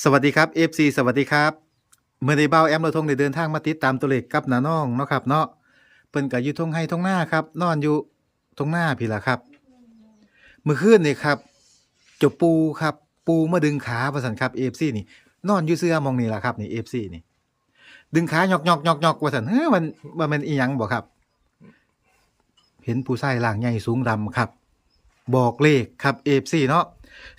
สวัสดีครับ FC สวัสดีครับ เมื่อได้เบ้าแอมเราทงได้เดินทางมาติดตามตัวเลขกับนาน้องเนาะครับเนาะเพิ่นก็อยู่ทงให้ทงหน้าครับนอนอยู่ทงหน้าพี่ล่ะครับเมื่อคืนนี่ครับจ้าปูครับปูมาดึงขาว่าซั่นครับ FC นี่ นอนอยู่เสื้อมองนี่ล่ะครับนี่ FC นี่ ดึงขาหยอกๆๆๆว่าซั่นเฮ้อมันว่ามันอีหยังบ่ครับ เห็นผู้ชายร่างใหญ่สูงดำครับ บอกเลขครับ FC เนาะ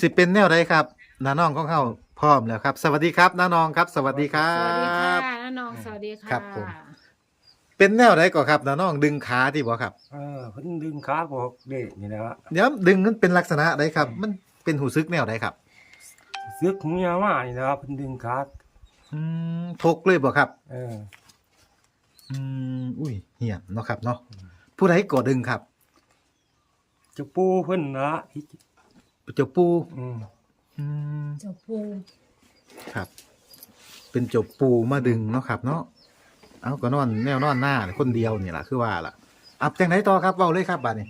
สิเป็นแนวใดครับนาน้องของเฮา พร้อมแล้วครับ สวัสดีครับน้าน้องครับ สวัสดีครัสวัสดีค่ะบ น้าน้องสวัสดีค่ะครับผม เป็นแนวใดก่อนครับน้าน้องดึงขาที่บ่ครับเออเพิ่นดึงขาบอกเด็กนี่แหละเดี๋ยวดึงนั้นเป็นลักษณะใดครับ มันเป็นหูซึกแนวใดครับ ซึกเมียมานี่แหละเพิ่นดึงขาอืมทกเลยบ่ครับ เอออืมอุ้ยเหี้ยมเนาะครับเนาะผู้ใดก่อดึงครับเจะปูเพิ่นนะที่เจ้าปูอืม อืมเจ้าปูครับ เป็นเจ้าปูมาดึงเนาะครับเนาะเอาก็นอนแนวนอนหน้าคนเดียวนี่ล่ะคือว่าล่ะอับจังไหนต่อครับเว้าเลยครับบัดนี้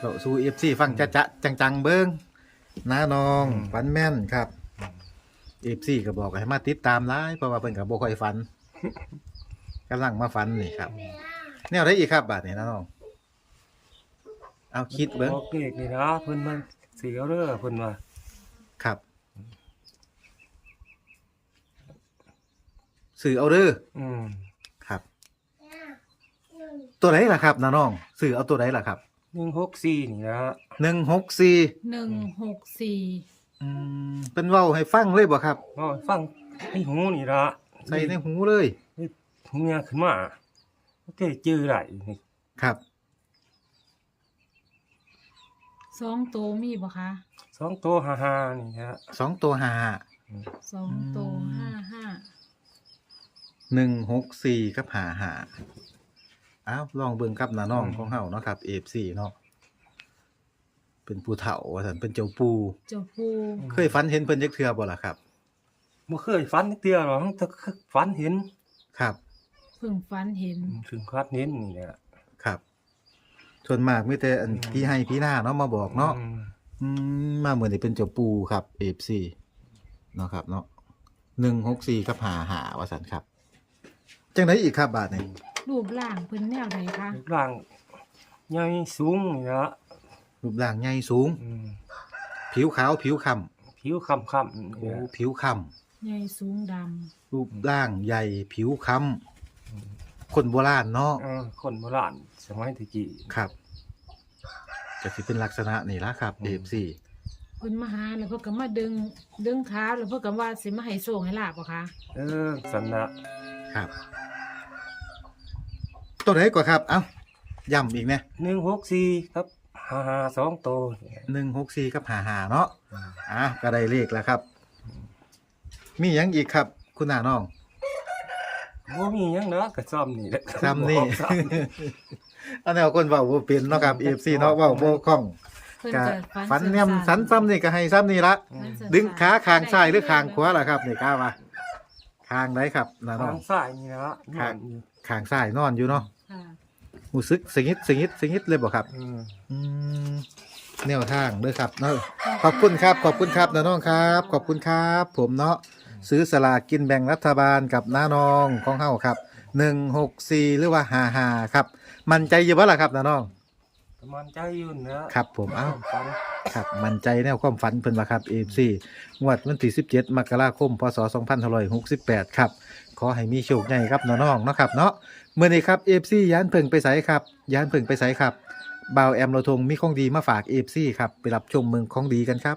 เราสู้ FC ฟังจะจะจังๆเบิ่งน้าน้องฝันแม่นครับ FC ก็บอกให้มาติดตามหลายเพราะว่าเพิ่นก็บ่ค่อยฝันกำลังมาฝันนี่ครับแนวได้อีกครับบัดนี้น้าน้อง เอาคิดเบิ่งบอกเด็กนี่นะเพิ่นมัน เสียเด้อเพิ่นว่าครับ สื่อเอาเด้ออืมครับ ตัวไหนล่ะครับน้าน้อง สื่อเอาตัวไหนล่ะครับ164นี่นะหนึ่งหกสี่หนึ่งหกสี่อืมเป็นเว้าให้ฟังเลยบ่ครับเว้าให้ฟังให้หูนี่ละใส่ในหูเลย หูเมียขึ้นมาก็ได้จื้อได้นี่ครับ สองโตวมีบ่คะสองตัวห้าๆนี่นะสองตัวหาสองโตวอืมห้าห้าหนึ่งหกสี่กับหาหาอ้าวลองเบิ่งกับน้าน้องของเฮาเนาะครับเอฟซีเนาะเป็นผู้เฒ่าว่าซั่นเป็นเจ้าปู เจ้าปูเคยฝันเห็นเพิ่นจักเทื่อบ่ล่ะครับ บ่เคยฝันจักเทื่อหรอกแต่ฝันเห็นครับเพิ่งฝันเห็น ถึงคัดเห็นนี่แหละครับ ส่วนมากมีแต่อันพี่ให้พี่หน้าเนาะมาบอกเนาะอืมอืมมาเหมือนนี่เป็นเจ้าปูครับเอฟซีเนาะครับเนาะหนึ่งหกสี่กับหาหาวสันครับ จังไดอีกครับบาทนี่รูปร่างเพิ่นแนวใดคะรูปร่างใหญ่สูงนี่นะรูปร่างใหญ่สูง อืมผิวขาวผิวคผิวค้ำๆำนี่โอ้นะผิวคใหญ่สูงดำรูปร่างใหญ่ผิวคำ คนโบราณเนาะเออคนโบราณสมัยตะกี้ ครับจะสิเป็นลักษณะนี่ละครับ อืเอมฟซีำเพิ่นมาหาแล้วเพิ่นก็มาดึงดึงขาแล้วเพิ่นก็ว่าสิมาให้โชคให้ลาบบ่คะเออสันละครับ ตัวไหนก่อนครับ เอ้าย้ำอีกเนี่ยหนึ่งหกสี่ครับห้าห้าสองตัวหนึ่งหกสี่กับหาหาเนาะอะก็ได้เลขแล้วครับ มีหยังอีกครับ คุณน้าน้อง บ่มีหยังเนาะก็ซ้ำนี่แหละซ้ำนี่ ซ้ำอันนี้เอาคนเว้าบ่เป็นเนาะครับ FC เนาะเว้าบ่คล่องเพิ่นก็ก็ฝันแนมสันซ้ำนี่ก็ให้ซ้ำนี่ละฝันสั้นๆดึงขาข้างซ้ายหรือข้างขวาล่ะครับนี่กล้าว่าข้างไหนครับน้าน้อทาง งซ้ายนี่นะครับนอนอยู่ข้างซ้ายนอนอยู่เนาะค่ะรู้สึกสงิดสงิดสงิดเลยบ่ครับอืมอืมแนวทางเด้อครับเนาะขอบคุณครับ ขอบคุณครับน้าน้องครับ ขอบคุณครับ ผมเนาะ ซื้อสลากกินแบ่งรัฐบาลกับน้าน้องของเฮาครับหนึ่งหกสี่หรือว่าห้าห้าครับ มันใจอยู่บ่ล่ะครับน้าน้องประมาณใจอยู่นะครับ ผมเอ้า ฟันครับมันใจแนวความฝันเพิ่นว่าครับเอฟซีงวดวันที่17มกราคมพศ2568 ครับ ขอให้มีโชคใหญ่ครับน้าน้องเนาะครับเนาะเมื่อนี้ครับเอฟซียานเพิ่งไปไสครับยานเพิ่งไปไสครับบ่าวแอมโลทงมีของดีมาฝากเอฟซีครับ ไปรับชมเมืองของดีกันครับ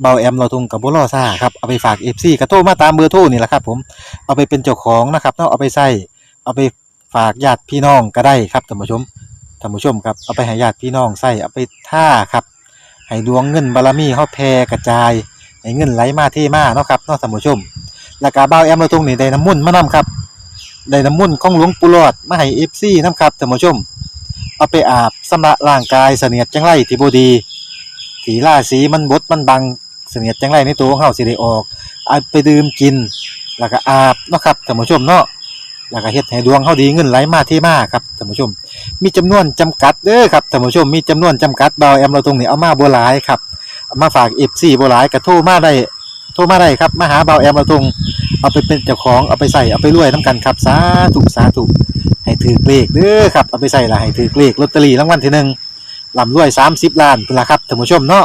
เบาแอมเราทุงกับบุรอซ่าครับเอาไปฝากเอฟซีกระโทรมาตามเบอร์โทรนี่แหละครับ ผมเอาไปเป็นเจ้าของนะครับเนาะเอาไปใส่เอาไปฝากญาติพี่น้องก็ได้ครับท่านผู้ชมท่านผู้ชมครับเอาไปให้ญาติพี่น้องใส่เอาไปท่าครับให้ดวงเงินบารมีเขาแผ่กระจายให้เงินไหลมาเทมาเนาะครับเนาะท่านผู้ชมแล้วก็เบาแอมเราทุงนี่ได้น้ำมุ่นมานํครับได้น้ำมุ่นของหลวงปู่หลอดมาให้เอฟซีนํครับท่านผู้ชม เอาไปอาบสำระร่างกายเสนียดจังไรที่บดีสีล่าสีมันบดมันบัง เสนียดจังไรในตัวของเฮาสิได้ออกเอาไปดื่มกิน แล้วก็อาบเนาะครับท่านผู้ชมเนาะแล้วก็เฮ็ดให้ดวงเฮาดีเงินไหลมาเทมาครับท่านผู้ชม มีจำนวนจำกัดเด้อครับท่านผู้ชมมีจำนวนจำกัดเบาแอมเราตรงนี้เอามาบ่หลายครับเอามาฝาก FC บ่หลายก็โทรมาได้โทรมาได้ครับมาหาเบาแอมเราตรงเอาไปเป็นเจ้าของเอาไปใส่เอาไปรวยน้ำกันครับสาธุสาธุให้ถือเลขเด้อครับเอาไปใส่ละให้ถือเลขลอตเตอรี่รางวัลที่หนึ่งลำรวยสามสิบล้านเป็นละครับท่านผู้ชมเนาะ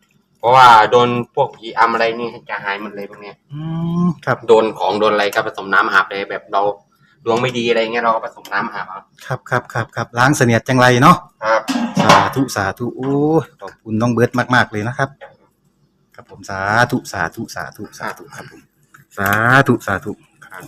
ครับ เพราะว่าโดนพวกผีอำอะไรนี่จะหายหมดเลยพวกเนี้ยอืมครับโดนของโดนอะไรก็ผสมน้ำอาบเลยแบบเราดวงไม่ดีอะไรเงี้ยเราก็ผสมน้ำอาบเอาครับครับครับครับล้างเสนียดจังไรเนาะครับ สาธุสาธุโอ้ยขอบคุณน้องเบิร์ตมาก ๆ เลยนะครับ ครับผมสาธุสาธุสาธุสาธุครับผมสาธุสาธุครับ